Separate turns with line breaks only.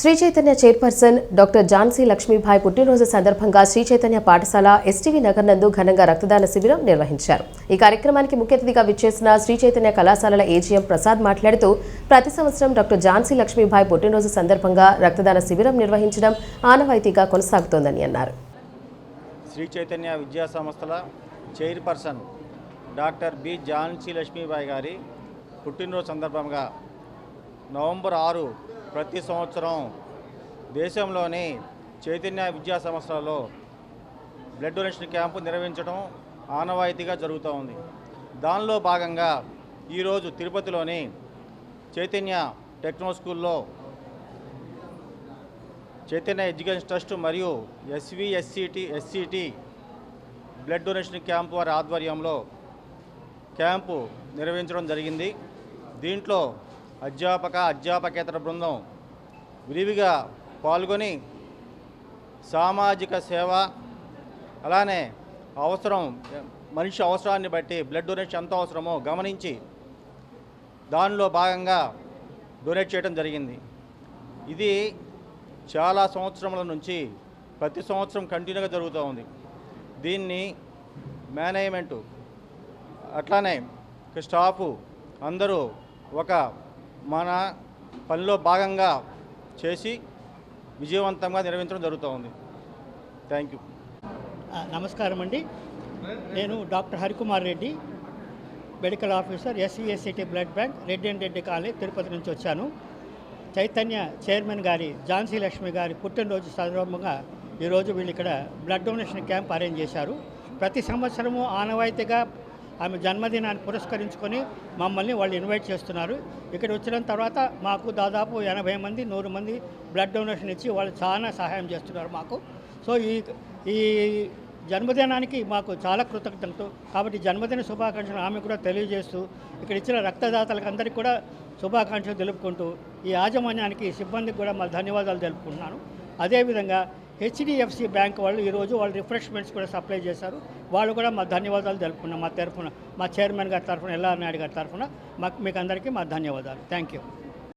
Shri Chaitanya chairperson doctor Jhansi Lakshmibai పుట్టినరోజు సందర్భంగా శ్రీ చైతన్య పాఠశాల ఎస్టీవీ నగర్ నందు ఘనంగా రక్తదాన శిబిరం నిర్వహించారు. ఈ కార్యక్రమానికి ముఖ్య అతిథిగా విచ్చేసిన శ్రీ చైతన్య కళాశాలల ఏజీఎం ప్రసాద్ మాట్లాడుతూ ప్రతి సంవత్సరం డాక్టర్ ఝాన్సీ లక్ష్మీభాయ్ పుట్టినరోజు సందర్భంగా రక్తదాన శిబిరం నిర్వహించడం ఆనవాయితీగా కొనసాగుతోందని అన్నారు.
శ్రీ చైతన్య విద్యా సంస్థల chairperson doctor B Jhansi Lakshmibai గారి పుట్టినరోజు సందర్భంగా నవంబర్ ఆరు ప్రతి సంవత్సరం దేశంలోని చైతన్య విద్యా సంస్థలలో బ్లడ్ డొనేషన్ క్యాంపు నిర్వహించడం ఆనవాయితీగా జరుగుతూ ఉంది. దానిలో భాగంగా ఈరోజు తిరుపతిలోని చైతన్య టెక్నో స్కూల్లో చైతన్య ఎడ్యుకేషన్ ట్రస్ట్ మరియు SV SCT SCT blood donation camp వారి ఆధ్వర్యంలో క్యాంపు నిర్వహించడం జరిగింది. దీంట్లో అధ్యాపక అధ్యాపకేతర బృందం విరివిగా పాల్గొని సామాజిక సేవ అలానే అవసరం మనిషి అవసరాన్ని బట్టి బ్లడ్ డొనేషన్ ఎంత అవసరమో గమనించి దానిలో భాగంగా డొనేట్ చేయడం జరిగింది. ఇది చాలా సంవత్సరముల నుంచి ప్రతి సంవత్సరం కంటిన్యూగా జరుగుతూ ఉంది. దీన్ని మేనేజ్మెంటు అట్లానే స్టాఫ్ అందరూ ఒక మన పనిలో భాగంగా చేసి విజయవంతంగా నిర్వహించడం జరుగుతుంది. Thank you.
నమస్కారం అండి. నేను doctor Harikumar Reddy medical officer SVSCT blood bank Reddy and Reddy colony Tirupati నుంచి వచ్చాను. చైతన్య చైర్మన్ గారి ఝాన్సీ లక్ష్మి గారి పుట్టినరోజు సందర్భంగా ఈరోజు వీళ్ళు ఇక్కడ బ్లడ్ డొనేషన్ క్యాంప్ అరేంజ్ చేశారు. ప్రతి సంవత్సరము ఆనవాయితీగా ఆమె జన్మదినాన్ని పురస్కరించుకొని మమ్మల్ని వాళ్ళు ఇన్వైట్ చేస్తున్నారు. ఇక్కడ వచ్చిన తర్వాత మాకు దాదాపు ఎనభై మంది నూరు మంది బ్లడ్ డొనేషన్ ఇచ్చి వాళ్ళు చాలా సహాయం చేస్తున్నారు మాకు. సో ఈ ఈ జన్మదినానికి మాకు చాలా కృతజ్ఞతలు. కాబట్టి జన్మదిన శుభాకాంక్షలు ఆమె కూడా తెలియజేస్తూ ఇక్కడ ఇచ్చిన రక్తదాతలకు అందరికీ కూడా శుభాకాంక్షలు తెలుపుకుంటూ ఈ యాజమాన్యానికి సిబ్బందికి కూడా మా ధన్యవాదాలు తెలుపుకుంటున్నాను. అదేవిధంగా హెచ్డిఎఫ్సి బ్యాంక్ వాళ్ళు ఈరోజు వాళ్ళు రిఫ్రెష్మెంట్స్ కూడా సప్లై చేశారు. వాళ్ళు కూడా మా ధన్యవాదాలు తెలుపుకున్నాం మా తరఫున మా చైర్మన్ గారి తరఫున ఎల్ఆర్ నాయుడు గారి తరఫున మాకు మీకు అందరికీ మా ధన్యవాదాలు. Thank you